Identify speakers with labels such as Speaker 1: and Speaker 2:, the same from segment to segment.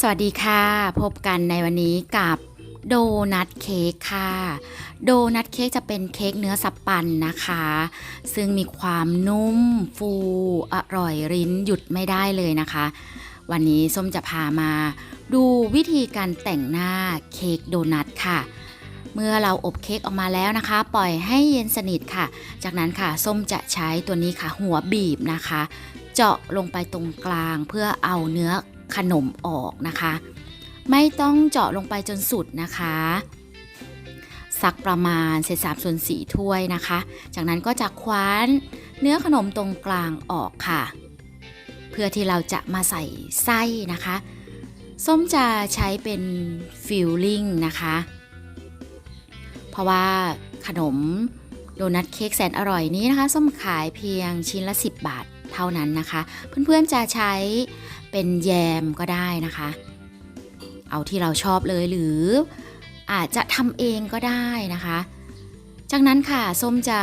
Speaker 1: สวัสดีค่ะ พบกันในวันนี้กับโดนัทเค้กค่ะ โดนัทเค้กจะเป็นเค้กเนื้อสับปันนะคะ ซึ่งมีความนุ่มฟูอร่อยริ้นหยุดไม่ได้เลยนะคะ วันนี้ส้มจะพามาดูวิธีการแต่งหน้าเค้กโดนัทค่ะ เมื่อเราอบเค้กออกมาแล้วนะคะ ปล่อยให้เย็นสนิทค่ะ จากนั้นค่ะส้มจะใช้ตัวนี้ค่ะ หัวบีบนะคะ เจาะลงไปตรงกลางเพื่อเอาเนื้อ ขนมออกนะคะ ไม่ต้องเจาะลงไปจนสุดนะคะสักประมาณเศษสามส่วนสี่ถ้วยนะคะ จากนั้นก็จะคว้านเนื้อขนมตรงกลางออกค่ะ เพื่อที่เราจะมาใส่ไส้นะคะ ส้มจะใช้เป็นฟิลลิ่งนะคะ เพราะว่าขนมโดนัทเค้กแสนอร่อยนี้นะคะ ส้มขายเพียงชิ้นละ 10 บาท เท่านั้นนะคะ เพื่อนๆจะใช้เป็นแยมก็ได้นะคะ เอาที่เราชอบเลยหรืออาจจะทำเองก็ได้นะคะ จากนั้นค่ะส้มจะ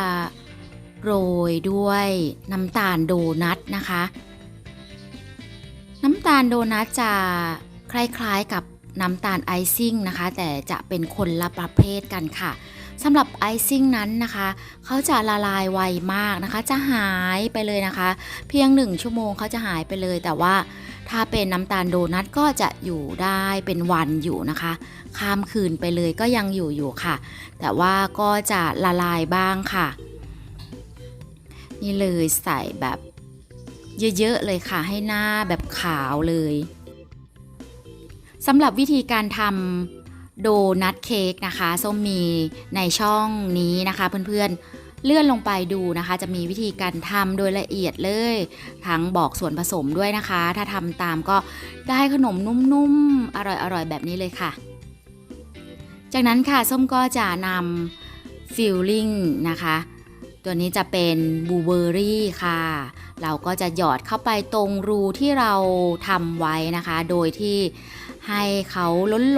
Speaker 1: โรยด้วยน้ำตาลโดนัทนะคะ น้ำตาลโดนัทจะคล้ายๆกับ น้ำตาลไอซิ่งนะคะ แต่จะเป็นคนละประเภทกันค่ะสำหรับไอซิ่งนั้นนะคะ เขาจะละลายไวมากนะคะ จะหายไปเลยนะคะ เพียงหนึ่งชั่วโมงเขาจะหายไปเลย แต่ว่าถ้าเป็นน้ำตาลโดนัทก็จะอยู่ได้เป็นวันอยู่นะคะ ข้ามคืนไปเลยก็ยังอยู่อยู่ค่ะ แต่ว่าก็จะละลายบ้างค่ะ นี่เลยใส่แบบเยอะๆเลยค่ะให้หน้าแบบขาวเลย สำหรับวิธีการทำโดนัทเค้กนะคะส้มมีในช่องนี้นะคะ เพื่อนๆเลื่อนลงไปดูนะคะ จะมีวิธีการทำโดยละเอียดเลย ทั้งบอกส่วนผสมด้วยนะคะ ถ้าทำตามก็ได้ขนมนุ่มๆ อร่อยๆ แบบนี้เลยค่ะ จากนั้นค่ะส้มก็จะนำฟิลลิ่งนะคะตัวนี้จะเป็นบูเบอร์รี่ค่ะ เราก็จะหยอดเข้าไปตรงรูที่เราทำไว้นะคะ โดยที่ ให้เขา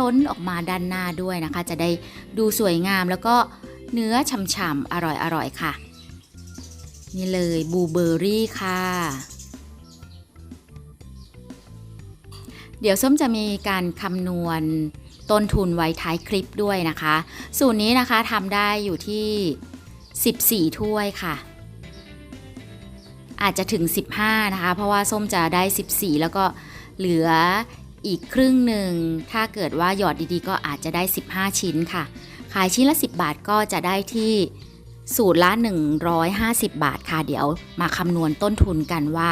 Speaker 1: ล้นๆออกมาด้านหน้าด้วยนะคะ จะได้ดูสวยงามแล้วก็เนื้อฉ่ำๆอร่อยๆค่ะ นี่เลยบูเบอร์รี่ค่ะ เดี๋ยวส้มจะมีการคำนวณต้นทุนไว้ท้ายคลิปด้วยนะคะ สูตรนี้นะคะทำได้อยู่ที่ 14 ถ้วยค่ะ อาจจะถึง 15 นะคะ เพราะว่าส้มจะได้ 14 แล้วก็เหลือ อีกครึ่งหนึ่ง ถ้าเกิดว่าหยอดดีๆ ก็อาจจะได้ 15 ชิ้นค่ะ ขายชิ้นละ 10 บาทก็จะได้ที่สูตรละ 150 บาทค่ะ เดี๋ยวมาคำนวณต้นทุนกันว่า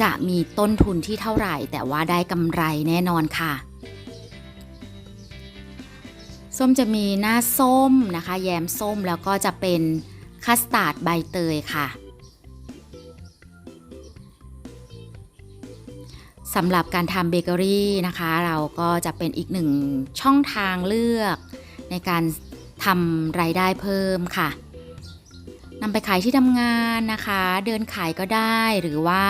Speaker 1: จะมีต้นทุนที่เท่าไหร่ แต่ว่าได้กำไรแน่นอนค่ะ ส้มจะมีหน้าส้มนะคะ แยมส้มแล้วก็จะเป็นคัสตาร์ดใบเตยค่ะ สำหรับการทำเบเกอรี่นะคะ เราก็จะเป็นอีกหนึ่งช่องทางเลือก ในการทำรายได้เพิ่มค่ะนำไปขายที่ทำงานนะคะ เดินขายก็ได้หรือว่า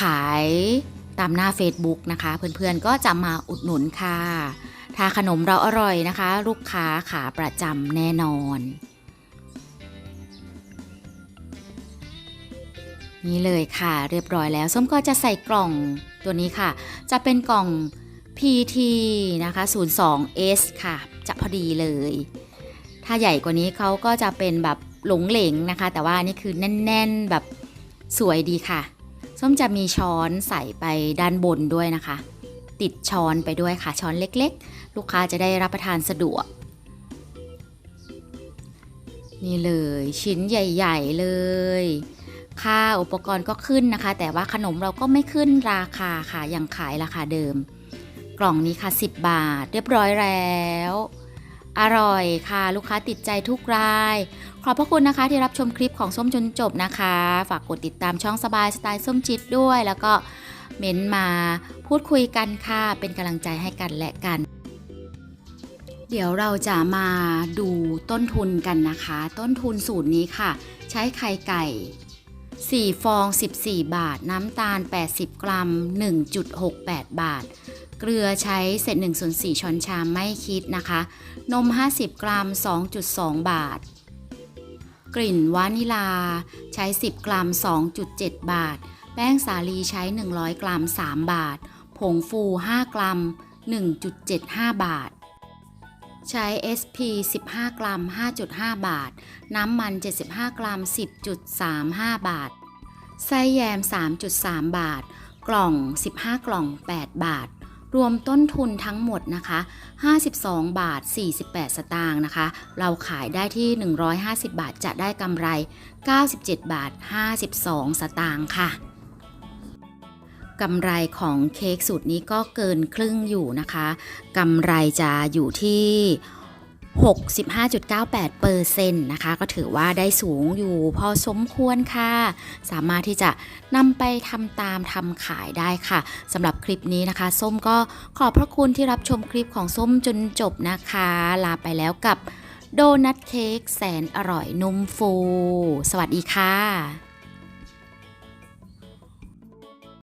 Speaker 1: ขายตามหน้า Facebook นะคะ เพื่อนๆก็จะมาอุดหนุนค่ะ ถ้าขนมเราอร่อยนะคะ ลูกค้าขาประจำแน่นอน นี่เลยค่ะเรียบร้อยแล้ว ส้มก็จะใส่กล่องตัวนี้ค่ะ จะเป็นกล่อง PT นะคะ 02S ค่ะ จะพอดีเลย ถ้าใหญ่กว่านี้เขาก็จะเป็นแบบหลงเหลงนะคะ แต่ว่านี่คือแน่น ๆ แบบสวยดีค่ะ ส้มจะมีช้อนใส่ไปด้านบนด้วยนะคะ ติดช้อนไปด้วยค่ะ ช้อนเล็กๆ ลูกค้าจะได้รับประทานสะดวก นี่เลยชิ้นใหญ่ ๆ เลย ค่าอุปกรณ์ก็ขึ้นนะคะ แต่ว่าขนมเราก็ไม่ขึ้นราคาค่ะยังขายราคาเดิม กล่องนี้ค่ะ 10 บาท เรียบร้อยแล้ว อร่อยค่ะลูกค้าติดใจทุกราย ขอบพระคุณนะคะที่รับชมคลิปของส้มจนจบนะคะ ฝากกดติดตามช่องสบายสไตล์ส้มจิตด้วย แล้วก็เม้นมาพูดคุยกันค่ะ เป็นกำลังใจให้กันและกัน เดี๋ยวเราจะมาดูต้นทุนกันนะคะ ต้นทุนสูตรนี้ค่ะ ใช้ไข่ไก่ 4 ฟอง 14 บาท น้ำตาล 80 กรัม 1.68 บาท เกลือใช้เศษ1ส่วน4ช้อนชามไม่คิดนะคะ นม 50 กรัม 2.2 บาท กลิ่นวานิลา ใช้ 10 กรัม 2.7 บาท แป้งสาลีใช้ 100 กรัม 3 บาท ผงฟู 5 กรัม 1.75 บาทใช้ SP 15 กรัม 5.5 บาท น้ำมัน 75 กรัม 10.35 บาท ไส้แยม 3.3 บาท กล่อง 15 กล่อง 8 บาท รวมต้นทุนทั้งหมดนะคะ 52 บาท 48 สตางค์นะคะ เราขายได้ที่ 150 บาทจะได้กำไร 97 บาท 52 สตางค์ค่ะกำไรของเค้กสูตรนี้ก็เกินครึ่งอยู่นะคะกำไรจะอยู่ที่ 65.98เปอร์เซ็นต์นะคะ ก็ถือว่าได้สูงอยู่พอสมควรค่ะ สามารถที่จะนำไปทำตามทำขายได้ค่ะสำหรับคลิปนี้นะคะ ส้มก็ขอบพระคุณที่รับชมคลิปของส้มจนจบนะคะ ลาไปแล้วกับโดนัทเค้กแสนอร่อยนุ่มฟู สวัสดีค่ะ